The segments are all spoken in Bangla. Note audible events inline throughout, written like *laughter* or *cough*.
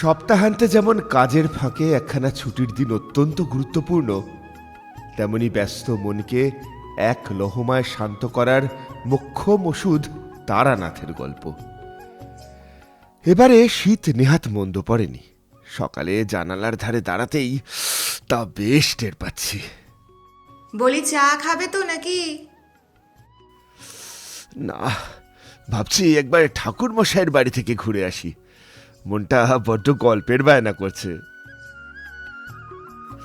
সপ্তাহান্তে যেমন কাজের ফাঁকে একখানা ছুটির দিন অত্যন্ত গুরুত্বপূর্ণ তেমনি ব্যস্ত মনকে এক লহমায় শান্ত করার মোক্ষম ওষুধ তারানাথের গল্প। এবারে শীত নেহাত মন্দ পড়েনি। সকালে জানালার ধারে দাঁড়াতেই তা বেশ টের পাচ্ছি। বলি চা খাবে তো নাকি? না ভাবছি একবার ঠাকুর মশাইয়ের বাড়ি থেকে ঘুরে আসি। মনটা বড্ড গল্পের বায়না করছে।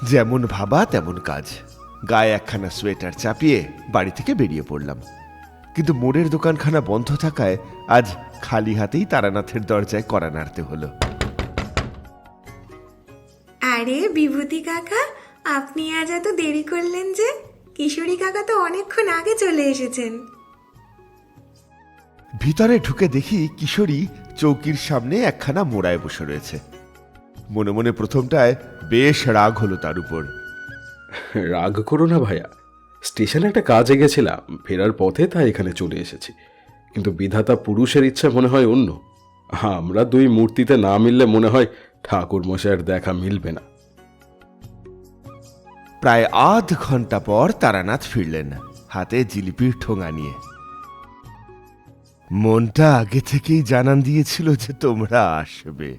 যেমন ভাবা তেমন কাজ। গায়ে একখানা সোয়েটার চাপিয়ে বাড়ি থেকে বেরিয়ে পড়লাম। কিন্তু মোড়ের দোকানখানা বন্ধ থাকায় আজ খালি হাতেই তারানাথের দরজায় করা নাড়তে হলো। আরে বিভূতি কাকা আপনি আজ এত দেরি করলেন যে? কিশোরী কাকা তো অনেকক্ষণ আগে চলে এসেছেন। ভিতরে ঢুকে দেখি কিশোরী চৌকির সামনে একখানা মোড়ায় বসে রয়েছে। মনে মনে প্রথমটায় বেশ রাগ হলো তার উপর। রাগ করো না ভাইয়া। স্টেশনে একটা কাজে গেছিলাম ফেরার পথে তাই এখানে চলে এসেছি। কিন্তু বিধাতা পুরুষের ইচ্ছা মনে হয় অন্য। আমরা দুই মূর্তিতে না মিললে মনে হয় ঠাকুর মশাইয়ের দেখা মিলবে না। প্রায় আধ ঘণ্টা পর তারানাথ ফিরলেন হাতে জিলিপির ঠোঙা নিয়ে। মনটা আগে থেকেই জানান দিয়েছিল যে তোমরা আসবে।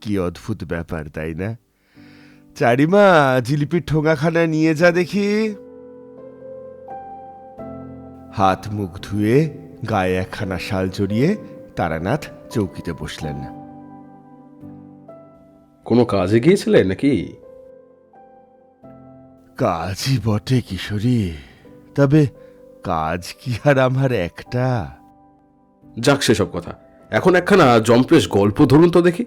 কি অদ্ভুত ব্যাপার তাই না? চারিমা জিলিপির ঠোঙাখানা নিয়ে যা দেখি। হাত মুখ ধুয়ে গায়ে একখানা শাল জড়িয়ে তারানাথ চৌকিতে বসলেন। কোনো কাজে গিয়েছিলে নাকি? কাজই বটে কিশোরী তবে কাজ কি আর আমার একটা? যাক সেসব কথা। এখন একখানা জম্প্রেস গল্প ধরুন তো দেখি।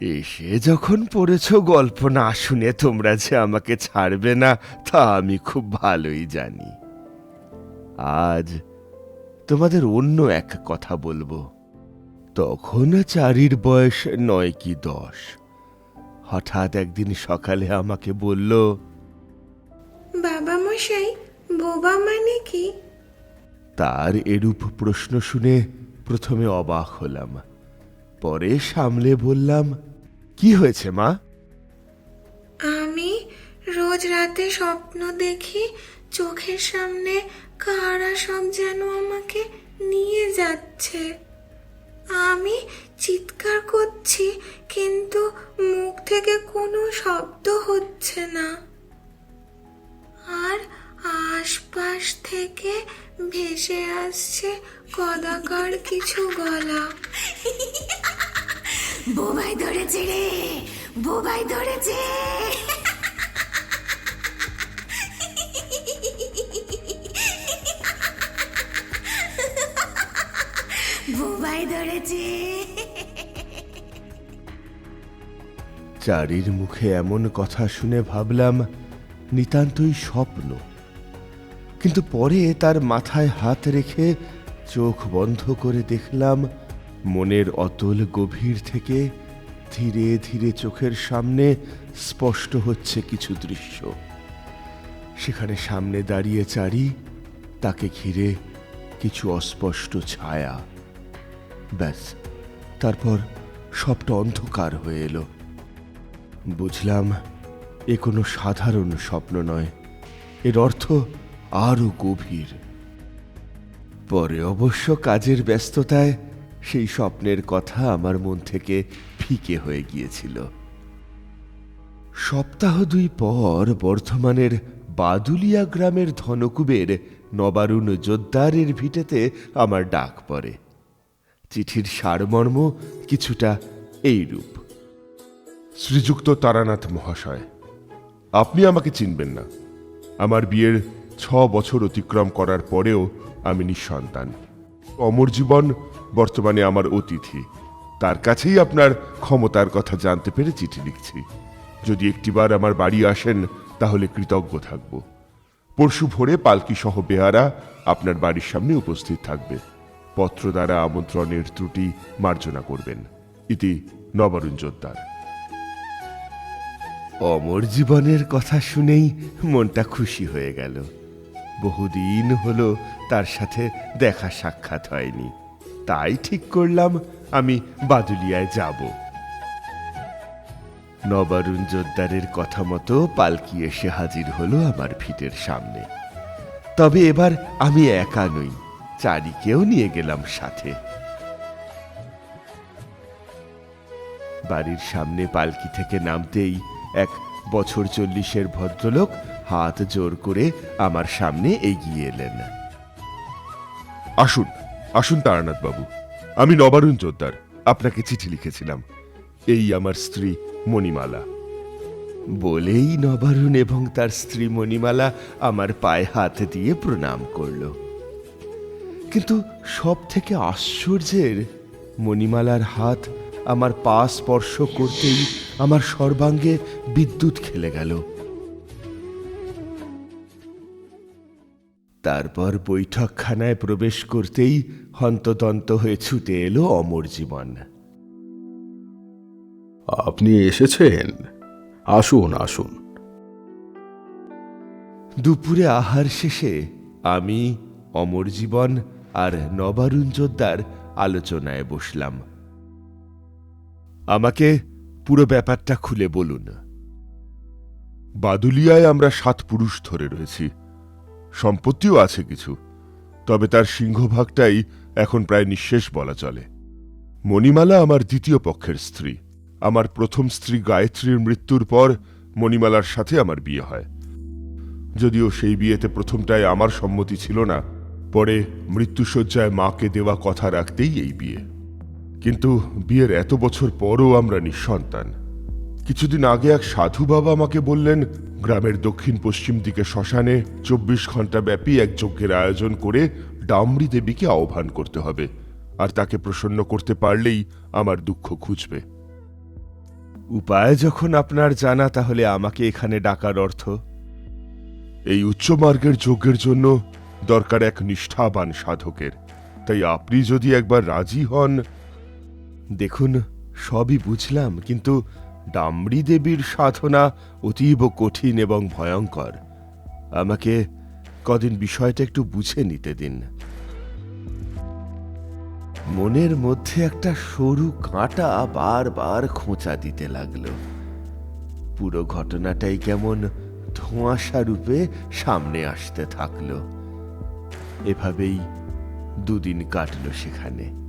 এসে যখন পড়েছ গল্প না শুনে তোমরা যে আমাকে ছাড়বে না তা আমি খুব ভালোই জানি। আজ তোমাদের অন্য এক কথা বলব। তখন চারির বয়স নয় কি দশ। হঠাৎ একদিন সকালে আমাকে বলল বাবা মশাই বোবা মানে কি? তার এরূপ প্রশ্ন শুনে প্রথমে অবাক হলাম। পরে সামলে বললাম, কি হয়েছে মা? আমি রোজ রাতে স্বপ্ন দেখি চোখের সামনে কারা সব যেন আমাকে নিয়ে যাচ্ছে। আমি চিৎকার করছি, কিন্তু মুখ থেকে কোনো শব্দ হচ্ছে না। আর আশপাশ থেকে ভেসে আসছে কদাকার কিছু গলা। বোবাই ধরেছে রে বোবাই ধরেছে। বোবাই ধরেছে। চারির মুখে এমন কথা শুনে ভাবলাম নিতান্তই স্বপ্ন। কিন্তু পরে তার মাথায় হাত রেখে চোখ বন্ধ করে দেখলাম মনের অতল গভীর থেকে ধীরে ধীরে চোখের সামনে স্পষ্ট হচ্ছে কিছু দৃশ্য। সেখানে সামনে দাঁড়িয়ে চারি, তাকে ঘিরে কিছু অস্পষ্ট ছায়া। ব্যাস, তারপর সবটা অন্ধকার হয়ে এলো। বুঝলাম, এ কোনো সাধারণ স্বপ্ন নয়। এর অর্থ আরও গভীর। পরে অবশ্য কাজের ব্যস্ততায় সেই স্বপ্নের কথা আমার মন থেকে ফিকে হয়ে গিয়েছিল। সপ্তাহ দুই পর বর্ধমানের বাদুলিয়া গ্রামের ধনকুবের নবারুণ জোদ্দারের ভিটেতে আমার ডাক পড়ে। চিঠির সারমর্ম কিছুটা এইরূপ শ্রীযুক্ত তারানাথ মহাশয়, আপনি আমাকে চিনবেন না। আমার বিয়ের ছ বছর অতিক্রম করার পরেও আমি নিঃসন্তান। অমর জীবন বর্তমানে আমার অতিথি। তার কাছেই আপনার ক্ষমতার কথা জানতে পেরে চিঠি লিখছি। যদি একটিবার আমার বাড়ি আসেন, তাহলে কৃতজ্ঞ থাকব। পরশু ভোরে পালকি সহ বেহারা আপনার বাড়ির সামনে উপস্থিত থাকবে। পত্র দ্বারা আমন্ত্রণের ত্রুটি মার্জনা করবেন। ইতি নবরুণ জোদ্দার অমর জীবনের কথা শুনেই মনটা খুশি হয়ে গেল। বহুদিন হলো তার সাথে দেখা সাক্ষাৎ হয়নি। তাই ঠিক করলাম আমি বাদুলিয়ায় যাব। নবারুণ জোদ্দারের কথা মতো পালকি এসে হাজির হলো আমার ভিটের সামনে। তবে এবার আমি একা নই, চারিকেও নিয়ে গেলাম সাথে। বাড়ির সামনে পালকি থেকে নামতেই এক বছর চল্লিশের ভদ্রলোক হাত জোর করে আমার সামনে এগিয়ে এলেন। আসুন আসুন তারানাথ বাবু। আমি নবারুণ জোদ্দার আপনাকে চিঠি লিখেছিলাম। এই আমার স্ত্রী মণিমালা। বলেই নবারুণ এবং তার স্ত্রী মণিমালা আমার পায়ে হাত দিয়ে প্রণাম করল। কিন্তু সব থেকে আশ্চর্যের, মণিমালার হাত আমার পা স্পর্শ করতেই আমার সর্বাঙ্গে বিদ্যুৎ খেলে গেল। তারপর বৈঠকখানায় প্রবেশ করতেই হন্তদন্ত হয়ে ছুটে এলো অমর জীবন। আপনি এসেছেন? আসুন আসুন। দুপুরে আহার শেষে আমি অমর জীবন আর নবারুণ জোদ্দার আলোচনায় বসলাম। আমাকে পুরো ব্যাপারটা খুলে বলুন। বাদুলিয়ায় আমরা সাত পুরুষ ধরে রয়েছি। সম্পত্তিও আছে কিছু, তবে তার সিংহভাগটাই এখন প্রায় নিঃশেষ বলা চলে। মণিমালা আমার দ্বিতীয় পক্ষের স্ত্রী। আমার প্রথম স্ত্রী গায়ত্রীর মৃত্যুর পর মণিমালার সাথে আমার বিয়ে হয়। যদিও সেই বিয়েতে প্রথমটায় আমার সম্মতি ছিল না, পরে মৃত্যুসজ্জায় মাকে দেওয়া কথা রাখতেই এই বিয়ে। কিন্তু বিয়ের এত বছর পরও আমরা নিঃসন্তান। কিছুদিন আগে এক সাধু বাবা আমাকে বললেন, গ্রামের দক্ষিণ পশ্চিম দিকে শ্মশানে চব্বিশ ঘণ্টা ব্যাপী এক যজ্ঞের আয়োজন করে ডামরি দেবীকে আহ্বান করতে হবে, আর তাকে প্রসন্ন করতে পারলেই আমার দুঃখ খুঁজবে। উপায় যখন আপনার জানা, তাহলে আমাকে এখানে ডাকার অর্থ? এই উচ্চমার্গের যজ্ঞের জন্য দরকার এক নিষ্ঠাবান সাধকের। তাই আপনি যদি একবার রাজি হন। দেখুন, সবই বুঝলাম, কিন্তু ডামরি দেবীর সাধনা অতীব কঠিন এবং ভয়ঙ্কর। আমাকে কদিন বিষয়টা একটু বুঝে নিতে দিন। মনের মধ্যে একটা সরু কাঁটা বারবার খোঁচা দিতে লাগল। পুরো ঘটনাটাই কেমন ধোঁয়াশা রূপে সামনে আসতে থাকল। এভাবেই দুদিন কাটলো সেখানে।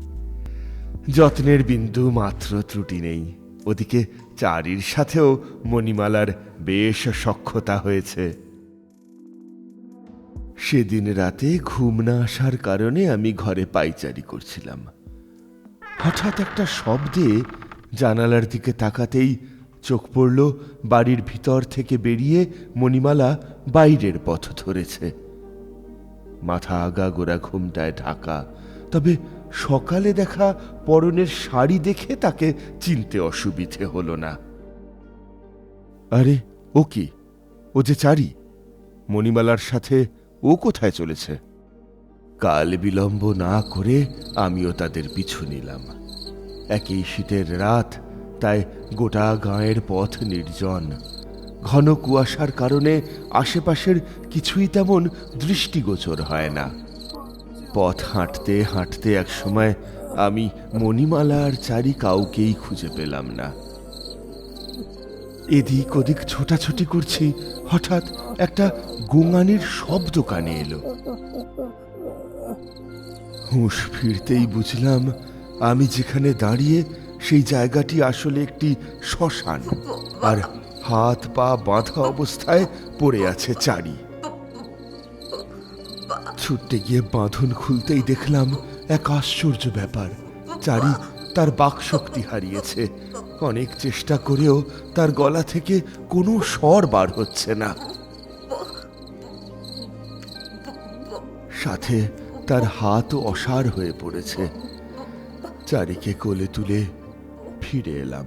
যত্নের বিন্দু মাত্র ত্রুটি নেই। ওদিকে চারির সাথেও মণিমালার বেশ সক্ষতা হয়েছে। সেদিন রাতে ঘুম না আসার কারণে আমি ঘরে পাইচারি করছিলাম। হঠাৎ একটা শব্দে জানালার দিকে তাকাতেই চোখ পড়ল বাড়ির ভিতর থেকে বেরিয়ে মণিমালা বাইরের পথ ধরেছে। মাথা আগা গোড়া ঘুমটায় ঢাকা, তবে সকালে দেখা পরনের শাড়ি দেখে তাকে চিনতে অসুবিধে হল না। আরে, ও কি? ও যে চারি? মণিমালার সাথে ও কোথায় চলেছে? কাল বিলম্ব না করে আমিও তাদের পিছু নিলাম। একই শীতের রাত, তাই গোটা গাঁয়ের পথ নির্জন। ঘন কুয়াশার কারণে আশেপাশের কিছুই তেমন দৃষ্টিগোচর হয় না। পথ হাঁটতে হাঁটতে এক সময় আমি মণিমালা আর চারি কাউকেই খুঁজে পেলাম না। এদিক ওদিক ছোটাছুটি করছি, হঠাৎ একটা গোঙানির শব্দ কানে এলো। হুঁশ ফিরতেই বুঝলাম আমি যেখানে দাঁড়িয়ে সেই জায়গাটি আসলে একটি শ্মশান, আর হাত পা বাঁধা অবস্থায় পড়ে আছে চারি। ছুটতে গিয়ে বাঁধন খুলতেই দেখলাম এক আশ্চর্য ব্যাপার। চারি তার বাকশক্তি হারিয়েছে। অনেক চেষ্টা করেও তার গলা থেকে কোনো স্বর বার হচ্ছে না। সাথে তার হাতও অসার হয়ে পড়েছে। চারিকে কোলে তুলে ফিরে এলাম।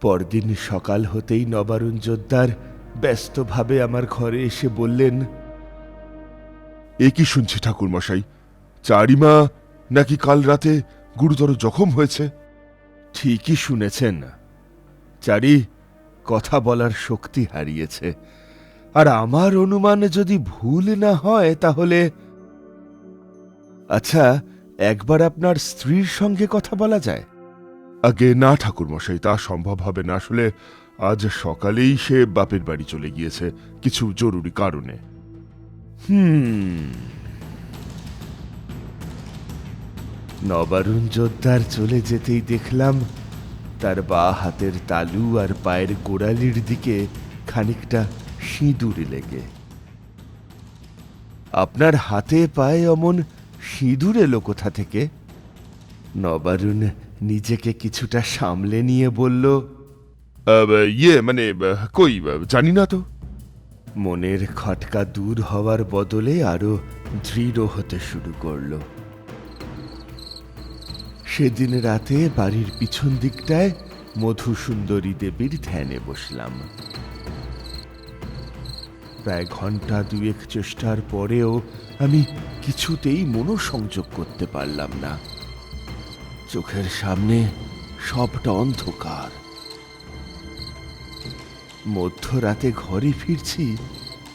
পরদিন সকাল হতেই নবারুণ জোদ্দার ব্যস্তভাবে আমার ঘরে এসে বললেন এ কি শুনছি ঠাকুরমশাই? চারিমা নাকি কাল রাতে গুরুতর জখম হয়েছে? ঠিকই শুনেছেন। চারি কথা বলার শক্তি হারিয়েছে। আর আমার অনুমান যদি ভুল না হয় তাহলে? আচ্ছা একবার আপনার স্ত্রীর সঙ্গে কথা বলা যায়? আগে না ঠাকুর মশাই তা সম্ভব হবে না। আসলে আজ সকালেই সে বাপের বাড়ি চলে গিয়েছে, কিছু জরুরি কারণে। হুম। নবারুণ যোদ্ধার চলে যেতেই দেখলাম, তার বা হাতের তালু আর পায়ের গোড়ালির দিকে খানিকটা সিঁদুর লেগে। আপনার হাতে পায়ে অমন সিঁদুর এলো কোথা থেকে? নবারুণ নিজেকে কিছুটা সামলে নিয়ে বলল ইয়ে মানে কই জানি না তো মনের খটকা দূর হওয়ার বদলে আরও দৃঢ় হতে শুরু করল। সেদিন রাতে বাড়ির পিছন দিকটায় মধুসুন্দরী দেবীর ধ্যানে বসলাম। প্রায় ঘণ্টা দুয়েক চেষ্টার পরেও আমি কিছুতেই মনোসংযোগ করতে পারলাম না। চোখের সামনে সবটা অন্ধকার। মধ্যরাতে ঘরে ফিরছি,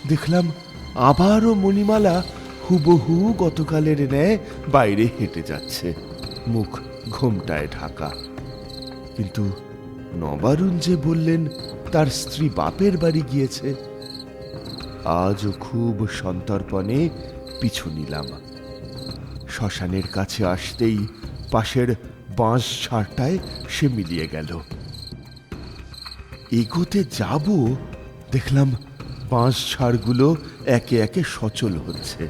দেখলাম আবারও মণিমালা হুবহু গতকালের ন্যায় বাইরে হেঁটে যাচ্ছে, মুখ ঘোমটায় ঢাকা। কিন্তু নবারুণ যে বললেন, তার স্ত্রী বাপের বাড়ি গিয়েছে। আজও খুব সন্তর্পণে পিছু নিলাম। শ্মশানের কাছে আসতেই পাশের বাঁশ ছাড়টায় সে মিলিয়ে গেল। এগোতে যাব, দেখলাম বাঁশ ছাড়গুলো একে একে সচল হচ্ছে।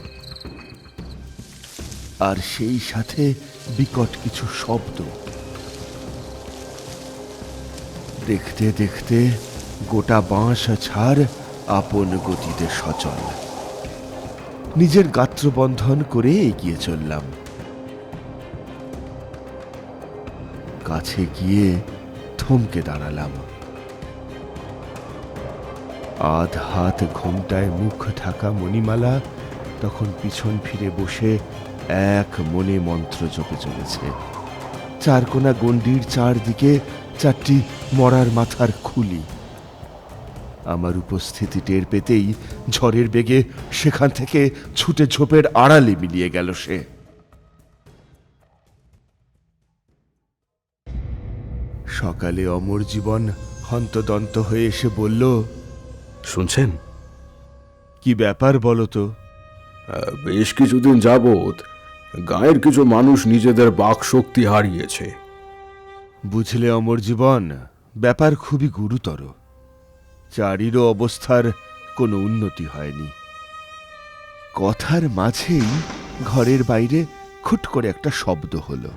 আর সেই সাথে বিকট কিছু শব্দ। দেখতে দেখতে গোটা বাঁশ ছাড় আপন গতিতে সচল। নিজের গাত্রবন্ধন করে এগিয়ে চললাম। কাছে গিয়ে থমকে দাঁড়ালাম। আধ হাত ঘোমটায় মুখ ঢাকা মণিমালা, তখন পিছন ফিরে বসে এক মনে মন্ত্র জপে চলেছে। চারকোনা গণ্ডির চারদিকে চারটি মরার মাথার খুলি। আমার উপস্থিতি টের পেতেই ঝড়ের বেগে সেখান থেকে ছুটে ঝোপের আড়ালে মিলিয়ে গেল সে। সকালে অমর জীবন হন্তদন্ত হয়ে এসে বলল শুনছেন? কি ব্যাপার বলো তো? বেশ কিছুদিন যাবৎ গায়ের কিছু মানুষ নিজেদের বাক শক্তি হারিয়েছে। বুঝলে অমর জীবন ব্যাপার খুবই গুরুতর। চারিরও অবস্থার কোনো উন্নতি হয়নি। কথার মাঝেই ঘরের বাইরে খুট করে একটা শব্দ হলো।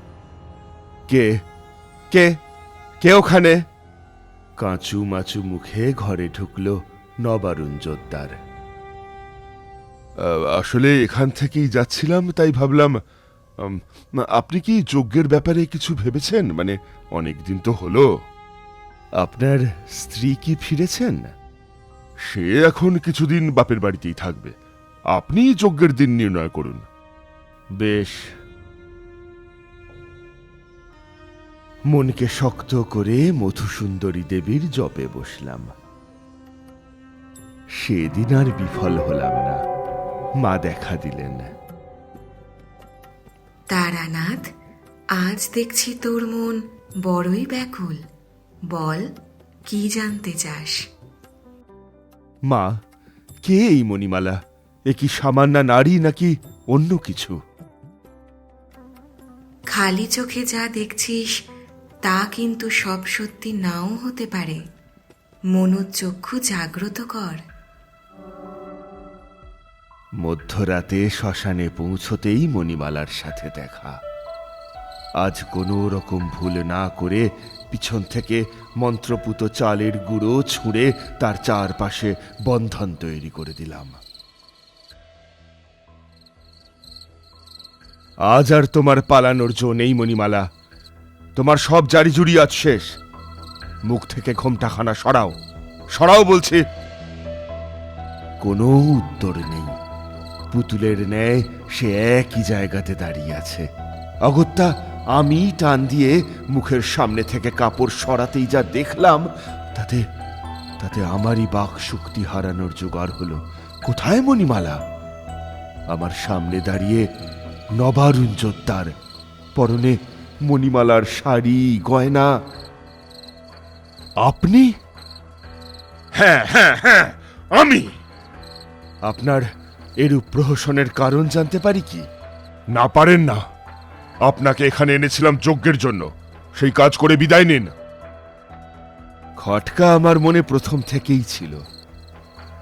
কে? কে? কে ওখানে? কাঁচু মাচু মুখে ঘরে ঢুকলো নবারুণ জোদ্দার আসলে এখান থেকেই যাচ্ছিলাম তাই ভাবলাম আপনি কি যজ্ঞের ব্যাপারে কিছু ভেবেছেন? মানে অনেক দিন তো হলো। আপনার স্ত্রী কি ফিরেছেন? সে এখন কিছুদিন বাপের বাড়িতেই থাকবে। আপনি যজ্ঞের দিন নির্ণয় করুন। বেশ। মনকে শক্ত করে মধুসুন্দরী দেবীর জপে বসলাম। সেদিন আর বিফল হলাম না। মা দেখা দিলেন। তারানাথ আজ দেখছি তোর মন বড়ই ব্যাকুল। বল কি জানতে চাস? মা কে এই মণিমালা? এ কি সামান্য নারী নাকি অন্য কিছু? খালি চোখে যা দেখছিস তা কিন্তু সব সত্যি নাও হতে পারে। মনোচক্ষু জাগ্রত কর। মধ্যরাতে শ্মশানে পৌঁছতেই মণিমালার সাথে দেখা। আজ কোনো রকম ভুল না করে পিছন থেকে মন্ত্রপুত চালের গুঁড়ো ছুঁড়ে তার চারপাশে বন্ধন তৈরি করে দিলাম। আজ আর তোমার পালানোর জো নেই মণিমালা। তোমার সব জারি জুড়ি আজ শেষ। মুখ থেকে ঘোমটাখানা সরাও। সরাও বলছে। কোনো উত্তর নেই। পুতুলের ন্যায় সে একই জায়গাতে দাঁড়িয়ে আছে। অগত্যা আমি টান দিয়ে মুখের সামনে থেকে কাপড় সরাতেই যা দেখলাম তাতে তাতে আমারই বাক শক্তি হারানোর জোগাড় হলো। কোথায় মণিমালা? আমার সামনে দাঁড়িয়ে নবারুণ জোদ্দার পরনে মণিমালার শাড়ি গয়না। আপনি? হ্যাঁ হ্যাঁ হ্যাঁ আমি। আপনার এরূপ প্রহসনের কারণ জানতে পারি কি? না পারেন না। আপনাকে এখানে এনেছিলাম যজ্ঞের জন্য। সেই কাজ করে বিদায় নিন। খটকা আমার মনে প্রথম থেকেই ছিল।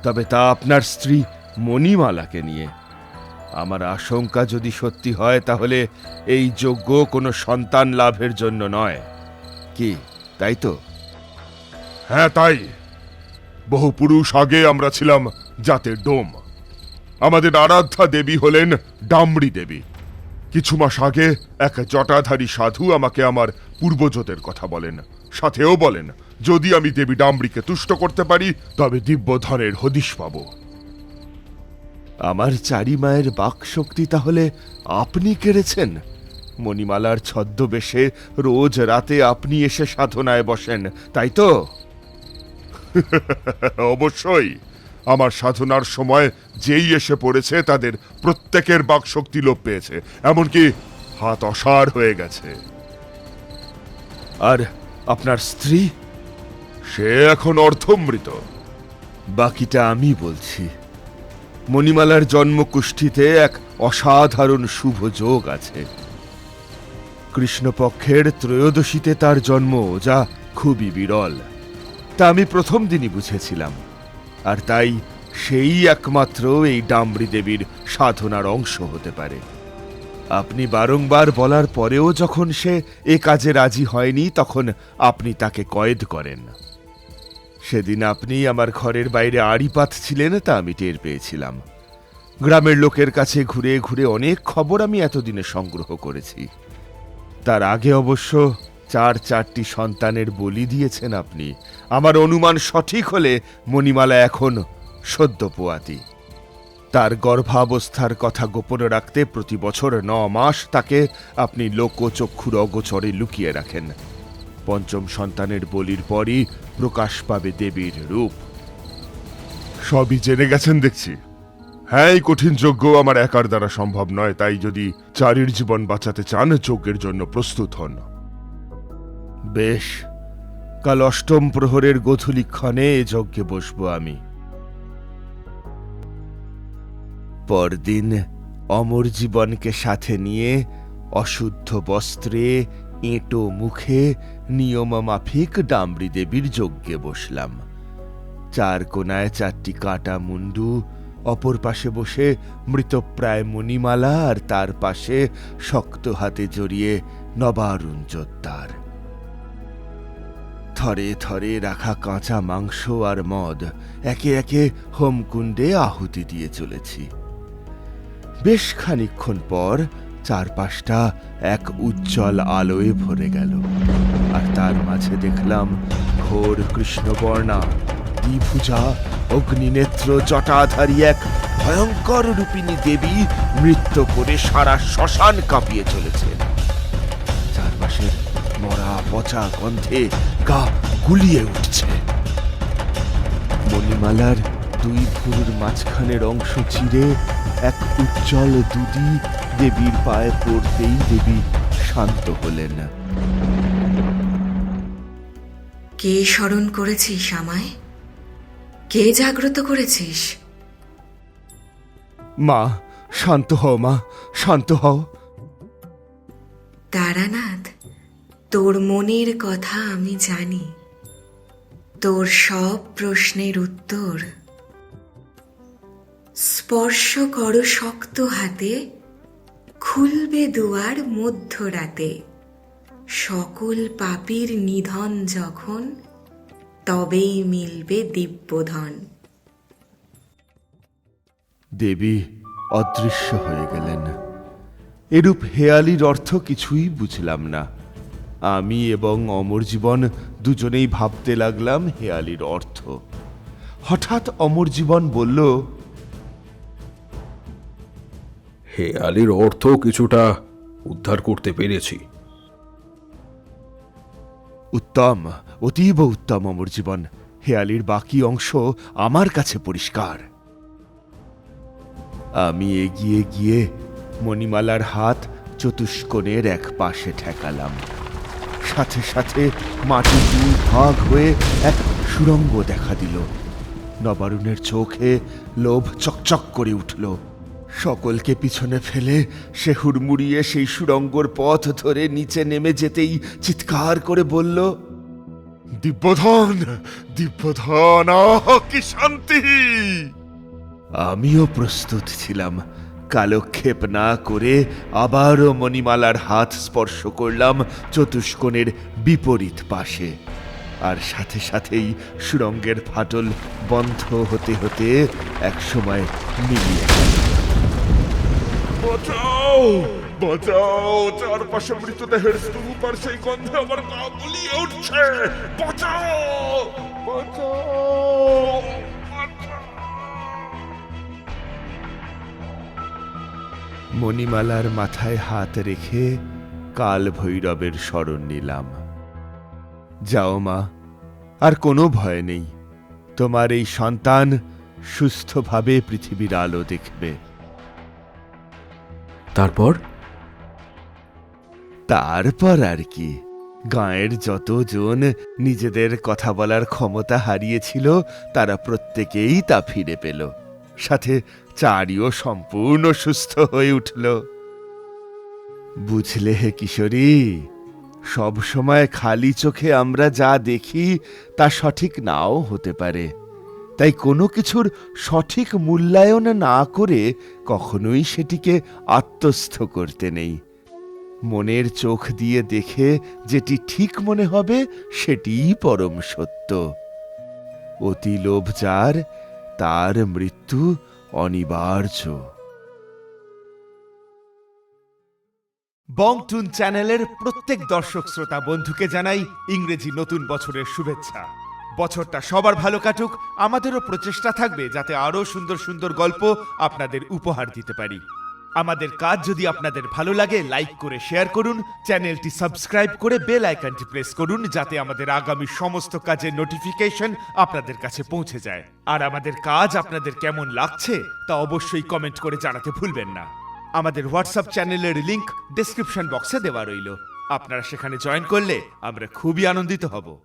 তবে তা আপনার স্ত্রী মণিমালাকে নিয়ে। আমার আশঙ্কা যদি সত্যি হয় তাহলে এই যজ্ঞ কোনো সন্তান লাভের জন্য নয়। কি তাই তো? হ্যাঁ তাই। বহু পুরুষ আগে আমরা ছিলাম জাতের ডোম। আমাদের আরাধ্যা দেবী হলেন ডামরি দেবী। কিছু মাস আগে এক জটাধারী সাধু আমাকে আমার পূর্বজদের কথা বলেন। সাথেও বলেন যদি আমি দেবী ডামরিকে তুষ্ট করতে পারি তবে দিব্য ধনের হদিশ পাব। আমার চারি মায়ের বাকশক্তি তাহলে আপনি কেড়েছেন? মণিমালার ছদ্মবেশে রোজ রাতে আপনি এসে সাধনায় বসেন তাই তো? *laughs* অবশ্যই। আমার সাধনার সময় যেই এসে পড়েছে তাদের প্রত্যেকের বাকশক্তি লোপ পেয়েছে। এমনকি হাত অসার হয়ে গেছে। আর আপনার স্ত্রী? সে এখন অর্থমৃত বাকিটা আমি বলছি। মণিমালার জন্মকুষ্ঠিতে এক অসাধারণ শুভ যোগ আছে। কৃষ্ণপক্ষের ত্রয়োদশীতে তার জন্ম যা খুবই বিরল। তা আমি প্রথম দিনই বুঝেছিলাম। আর তাই সেই একমাত্র এই ডামরি দেবীর সাধনার অংশ হতে পারে। আপনি বারংবার বলার পরেও যখন সে এ কাজে রাজি হয়নি, তখন আপনি তাকে কয়েদ করেন। সেদিন আপনি আমার ঘরের বাইরে আড়ি ছিলেন তা আমি টের পেয়েছিলাম। গ্রামের লোকের কাছে ঘুরে ঘুরে অনেক খবর আমি এতদিনে সংগ্রহ করেছি। তার আগে অবশ্য চার চারটি সন্তানের বলি দিয়েছেন আপনি। আমার অনুমান সঠিক হলে মণিমালা এখন সদ্য পোয়াতি। তার গর্ভাবস্থার কথা গোপনে রাখতে প্রতি বছর ন মাস তাকে আপনি লোকচক্ষুর অগোচরে লুকিয়ে রাখেন। পঞ্চম সন্তানের বলির পরই প্রকাশ পাবে দেবীর রূপ। সবই জেনে গেছেন দেখছি। হ্যাঁ এই কঠিন যজ্ঞ আমার একার দ্বারা সম্ভব নয়, তাই যদি চারির জীবন বাঁচাতে চান, যজ্ঞের জন্য প্রস্তুত হন। বেশ, কাল অষ্টম প্রহরের গোধূলিক্ষণে এ যজ্ঞে বসবো আমি। পরদিন অমর জীবনকে সাথে নিয়ে অশুদ্ধ বস্ত্রে, এঁটো মুখে নিয়ম মাফিক ডামরি দেবীর যজ্ঞে বসলাম। চার কোনায় চারটি কাটা মুন্ডু, অপর পাশে বসে মৃতপ্রায় মণিমালা আর তার পাশে শক্ত হাতে জড়িয়ে নবারুণ জোত্তার থরে থরে রাখা কাঁচা মাংস আর মদ একে একে হোমকুণ্ডে আহুতি দিয়ে চলেছি। বেশ খানিকক্ষণ পর চারপাশটা এক উজ্জ্বল আলোয় ভরে গেল, আর তার মাঝে দেখলাম ঘোর কৃষ্ণবর্ণা দ্বিভুজা অগ্নিনেত্র, জটাধারী এক ভয়ঙ্কর রূপিণী দেবী নৃত্য করে সারা শ্মশান কাঁপিয়ে চলেছে চারপাশের মরা পচা গন্ধে গা গুলিয়ে উঠছে। মণিমালার দুই ভুরুর মাঝখানের অংশ চিরে এক উজ্জ্বল দুদি দেবীর পায়ে পড়তেই দেবী শান্ত হলেন। কে স্মরণ করেছিস আমায়? কে জাগ্রত করেছিস? মা শান্ত হও মা শান্ত হও। তারানাথ তোর মনের কথা আমি জানি। তোর সব প্রশ্নের উত্তর। স্পর্শ করো শক্ত হাতে, খুলবে দুয়ার মধ্যরাতে। সকল পাপীর নিধন যখন, তবেই মিলবে দিব্যধন। দেবী, অদৃশ্য হয়ে গেলেন। এরূপ হেয়ালির অর্থ কিছুই বুঝলাম না। আমি এবং অমর জীবন দুজনেই ভাবতে লাগলাম হেয়ালির অর্থ। হঠাৎ অমরজীবন বলল হে আলীর অর্থ কিছুটা উদ্ধার করতে পেরেছি। উত্তম অতীব উত্তম অমর জীবন। হেয়ালির বাকি অংশ আমার কাছে পরিষ্কার। আমি এগিয়ে গিয়ে মণিমালার হাত চতুষ্কোণের এক পাশে ঠেকালাম। সাথে সাথে মাটি দুই ভাগ হয়ে এক সুড়ঙ্গ দেখা দিল। নবারুণের চোখে লোভ চকচক করে উঠল। সকলকে পিছনে ফেলে সে হুড়মুড়িয়ে সেই সুড়ঙ্গর পথ ধরে নিচে নেমে যেতেই চিৎকার করে বলল, দিব্যধন দিব্যধন কি শান্তি! আমিও প্রস্তুত ছিলাম। কালক্ষেপ না করে আবারও মণিমালার হাত স্পর্শ করলাম চতুষ্কোণের বিপরীত পাশে। আর সাথে সাথেই সুরঙ্গের ফাটল বন্ধ হতে হতে একসময় মিলিয়ে। বাঁচাও! বাঁচাও! চারপাশে মৃতদেহের স্তূপ আর সেই গন্ধে আমার গা গুলিয়ে উঠছে! বাঁচাও! বাঁচাও। মণিমালার মাথায় হাত রেখে কাল ভৈরবের স্মরণ নিলাম। যাও মা আর কোনো ভয় নেই। তোমার এই সন্তান সুস্থভাবে পৃথিবীর আলো দেখবে। তারপর? তারপর আর কি। গাঁয়ের যতজন নিজেদের কথা বলার ক্ষমতা হারিয়েছিল তারা প্রত্যেকেই তা ফিরে পেল। সাথে চারিও সম্পূর্ণ সুস্থ হয়ে উঠল। বুঝলে হে কিশোরী, সব সময় খালি চোখে আমরা যা দেখি তা সঠিক নাও হতে পারে। তাই কোনো কিছুর সঠিক মূল্যায়ন না করে কখনোই সেটিকে আত্মস্থ করতে নেই। মনের চোখ দিয়ে দেখে যেটি ঠিক মনে হবে সেটিই পরম সত্য। অতি লোভ যার, তার মৃত্যু অনিবার্য। বংটুন চ্যানেলের প্রত্যেক দর্শক শ্রোতা বন্ধুকে জানাই ইংরেজি নতুন বছরের শুভেচ্ছা। বছরটা সবার ভালো কাটুক, আমাদেরও প্রচেষ্টা থাকবে যাতে আরও সুন্দর সুন্দর গল্প আপনাদের উপহার দিতে পারি। আমাদের কাজ যদি আপনাদের ভালো লাগে লাইক করে শেয়ার করুন, চ্যানেলটি সাবস্ক্রাইব করে বেল আইকনটি প্রেস করুন, যাতে আমাদের আগামী সমস্ত কাজের নোটিফিকেশন আপনাদের কাছে পৌঁছে যায়। আর আমাদের কাজ আপনাদের কেমন লাগছে, তা অবশ্যই কমেন্ট করে জানাতে ভুলবেন না। আমাদের হোয়াটসঅ্যাপ চ্যানেলের লিংক ডেসক্রিপশন বক্সে দেওয়া রইল। আপনারা সেখানে জয়েন করলে আমরা খুবই আনন্দিত হব।